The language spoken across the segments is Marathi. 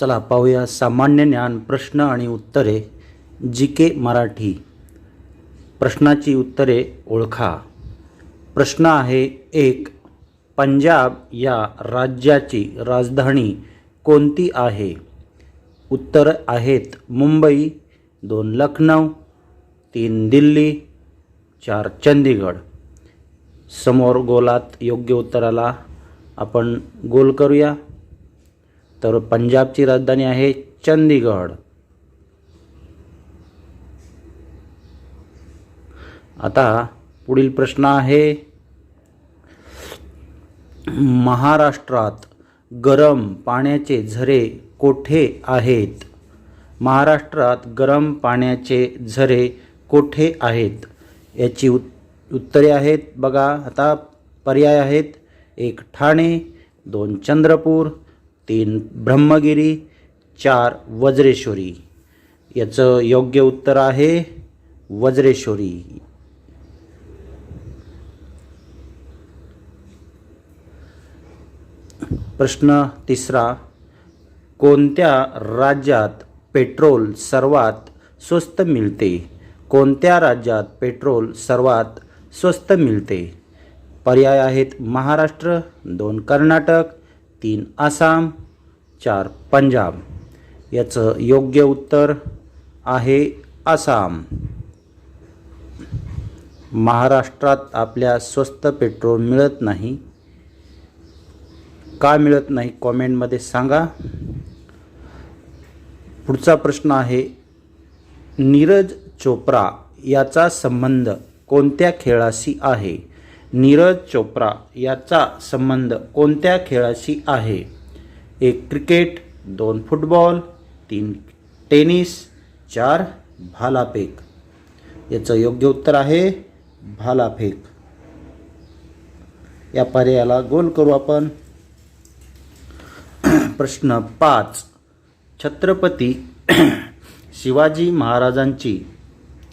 चला पाहूया सामान्य ज्ञान प्रश्न आणि उत्तरे. जी के मराठी. प्रश्नाची उत्तरे ओळखा. प्रश्न आहे एक. पंजाब या राज्याची राजधानी कोणती आहे? उत्तर आहेत मुंबई दोन लखनौ तीन दिल्ली चार चंदीगड. समोर गोलात योग्य उत्तराला आपण गोल करूया. तर पंजाबची राजधानी आहे चंदीगड आता पुढील प्रश्न आहे महाराष्ट्रात गरम पाण्याचे झरे कोठे आहेत? महाराष्ट्रात गरम पाण्याचे झरे कोठे आहेत? याची उत उत्तरे आहेत बघा आता पर्याय आहेत. एक ठाणे दोन चंद्रपूर तीन ब्रह्मगिरी चार वज्रेश्वरी. याचं योग्य उत्तर आहे वज्रेश्वरी. प्रश्न तिसरा कोणत्या राज्यात पेट्रोल सर्वात स्वस्त मिळते? कोणत्या राज्यात पेट्रोल सर्वात स्वस्त मिळते? पर्याय आहेत महाराष्ट्र दोन कर्नाटक तीन आसाम चार पंजाब. याचं योग्य उत्तर आहे आसाम. महाराष्ट्रात आपल्या स्वस्त पेट्रोल मिळत नाही. का मिळत नाही कॉमेंटमध्ये सांगा. पुढचा प्रश्न आहे नीरज चोप्रा याचा संबंध कोणत्या खेळाशी आहे? नीरज चोप्रा याचा संबंध कोणत्या खेळाशी आहे? एक क्रिकेट दोन फुटबॉल तीन टेनिस चार भालाफेक. याचं योग्य उत्तर आहे भालाफेक. या पर्यायाला गोल करू आपण. प्रश्न पाच. छत्रपती शिवाजी महाराजांची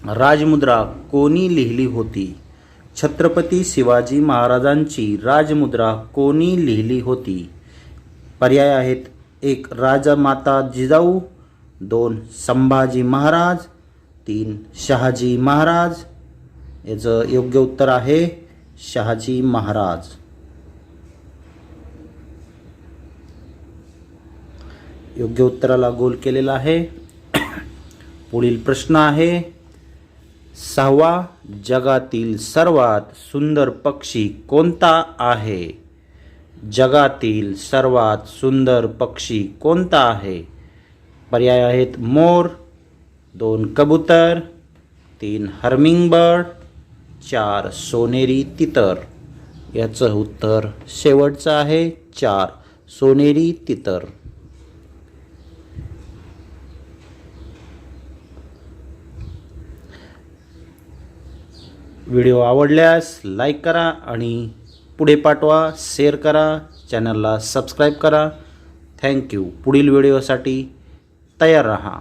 राजमुद्रा कोणी लिहिली होती? छत्रपती शिवाजी महाराजांची राजमुद्रा कोणी लिहिली होती? पर्याय आहेत. एक राजमाता जिजाऊ. दोन संभाजी महाराज. तीन शहाजी महाराज. याचं योग्य उत्तर आहे शहाजी महाराज. योग्य उत्तराला गोल केलेला आहे. पुढील प्रश्न आहे सहावा जगातील सर्वात सुंदर पक्षी कोणता आहे? जगातील सर्वात सुंदर पक्षी कोणता आहे? पर्याय आहेत मोर दोन कबूतर तीन हर्मिंगबर्ड चार सोनेरी तितर. याचं उत्तर शेवटचं आहे चार सोनेरी तितर. व्हिडिओ आवडल्यास लाईक करा आणि पुढे पाठवा शेअर करा चॅनलला सबस्क्राईब करा. थँक्यू पुढील व्हिडिओसाठी तयार रहा.